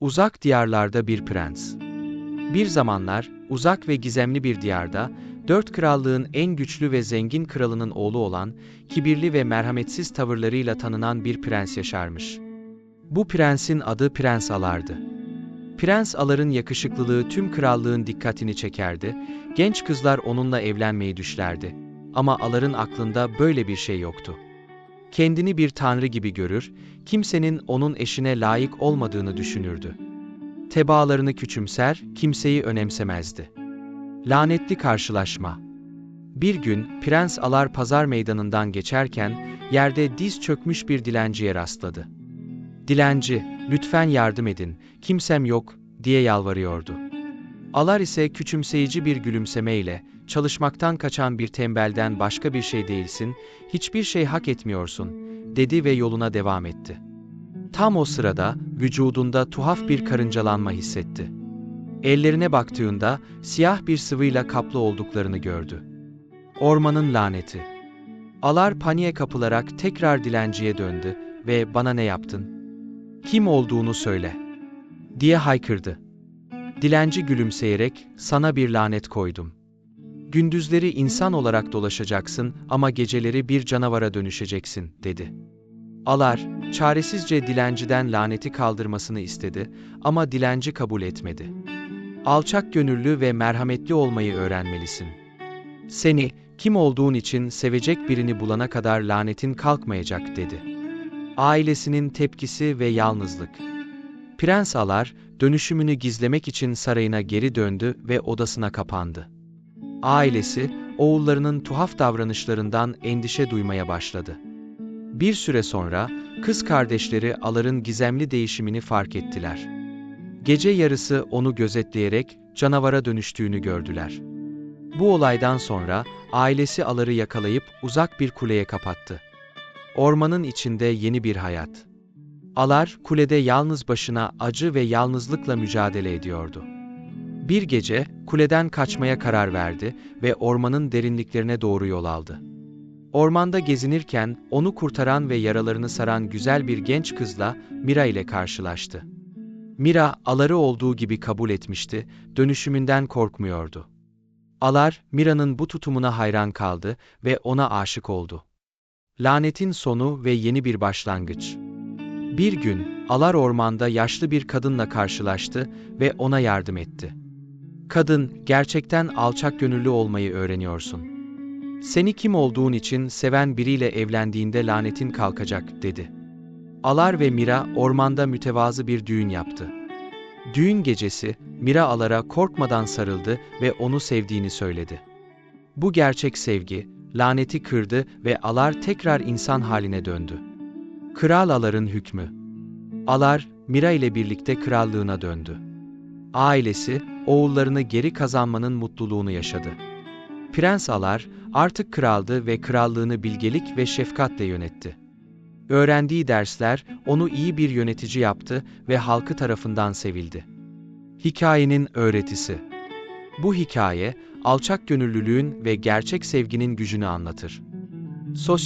Uzak diyarlarda bir prens. Bir zamanlar, uzak ve gizemli bir diyarda, dört krallığın en güçlü ve zengin kralının oğlu olan, kibirli ve merhametsiz tavırlarıyla tanınan bir prens yaşarmış. Bu prensin adı Prens Alar'dı. Prens Alar'ın yakışıklılığı tüm krallığın dikkatini çekerdi, genç kızlar onunla evlenmeyi düşlerdi. Ama Alar'ın aklında böyle bir şey yoktu. Kendini bir tanrı gibi görür, kimsenin onun eşine layık olmadığını düşünürdü. Tebaalarını küçümser, kimseyi önemsemezdi. Lanetli karşılaşma. Bir gün Prens Alar pazar meydanından geçerken yerde diz çökmüş bir dilenciye rastladı. Dilenci, lütfen yardım edin, kimsem yok, diye yalvarıyordu. Alar ise küçümseyici bir gülümsemeyle, çalışmaktan kaçan bir tembelden başka bir şey değilsin, hiçbir şey hak etmiyorsun, dedi ve yoluna devam etti. Tam o sırada, vücudunda tuhaf bir karıncalanma hissetti. Ellerine baktığında, siyah bir sıvıyla kaplı olduklarını gördü. Ormanın laneti. Alar paniğe kapılarak tekrar dilenciye döndü ve bana ne yaptın? Kim olduğunu söyle. Diye haykırdı. Dilenci gülümseyerek, sana bir lanet koydum. Gündüzleri insan olarak dolaşacaksın ama geceleri bir canavara dönüşeceksin, dedi. Alar, çaresizce dilenciden laneti kaldırmasını istedi ama dilenci kabul etmedi. Alçak gönüllü ve merhametli olmayı öğrenmelisin. Seni, kim olduğun için sevecek birini bulana kadar lanetin kalkmayacak, dedi. Ailesinin tepkisi ve yalnızlık. Prens Alar, dönüşümünü gizlemek için sarayına geri döndü ve odasına kapandı. Ailesi, oğullarının tuhaf davranışlarından endişe duymaya başladı. Bir süre sonra, kız kardeşleri Alar'ın gizemli değişimini fark ettiler. Gece yarısı onu gözetleyerek canavara dönüştüğünü gördüler. Bu olaydan sonra, ailesi Alar'ı yakalayıp uzak bir kuleye kapattı. Ormanın içinde yeni bir hayat. Alar, kulede yalnız başına acı ve yalnızlıkla mücadele ediyordu. Bir gece, kuleden kaçmaya karar verdi ve ormanın derinliklerine doğru yol aldı. Ormanda gezinirken, onu kurtaran ve yaralarını saran güzel bir genç kızla, Mira ile karşılaştı. Mira, Alar'ı olduğu gibi kabul etmişti, dönüşümünden korkmuyordu. Alar, Mira'nın bu tutumuna hayran kaldı ve ona aşık oldu. Lanetin sonu ve yeni bir başlangıç. Bir gün, Alar ormanda yaşlı bir kadınla karşılaştı ve ona yardım etti. Kadın, gerçekten alçak gönüllü olmayı öğreniyorsun. Seni kim olduğun için seven biriyle evlendiğinde lanetin kalkacak, dedi. Alar ve Mira ormanda mütevazı bir düğün yaptı. Düğün gecesi, Mira Alar'a korkmadan sarıldı ve onu sevdiğini söyledi. Bu gerçek sevgi, laneti kırdı ve Alar tekrar insan haline döndü. Kral Alar'ın hükmü. Alar, Mira ile birlikte krallığına döndü. Ailesi, oğullarını geri kazanmanın mutluluğunu yaşadı. Prens Alar, artık kraldı ve krallığını bilgelik ve şefkatle yönetti. Öğrendiği dersler, onu iyi bir yönetici yaptı ve halkı tarafından sevildi. Hikayenin öğretisi Bu hikaye, alçak gönüllülüğün ve gerçek sevginin gücünü anlatır. Sosyal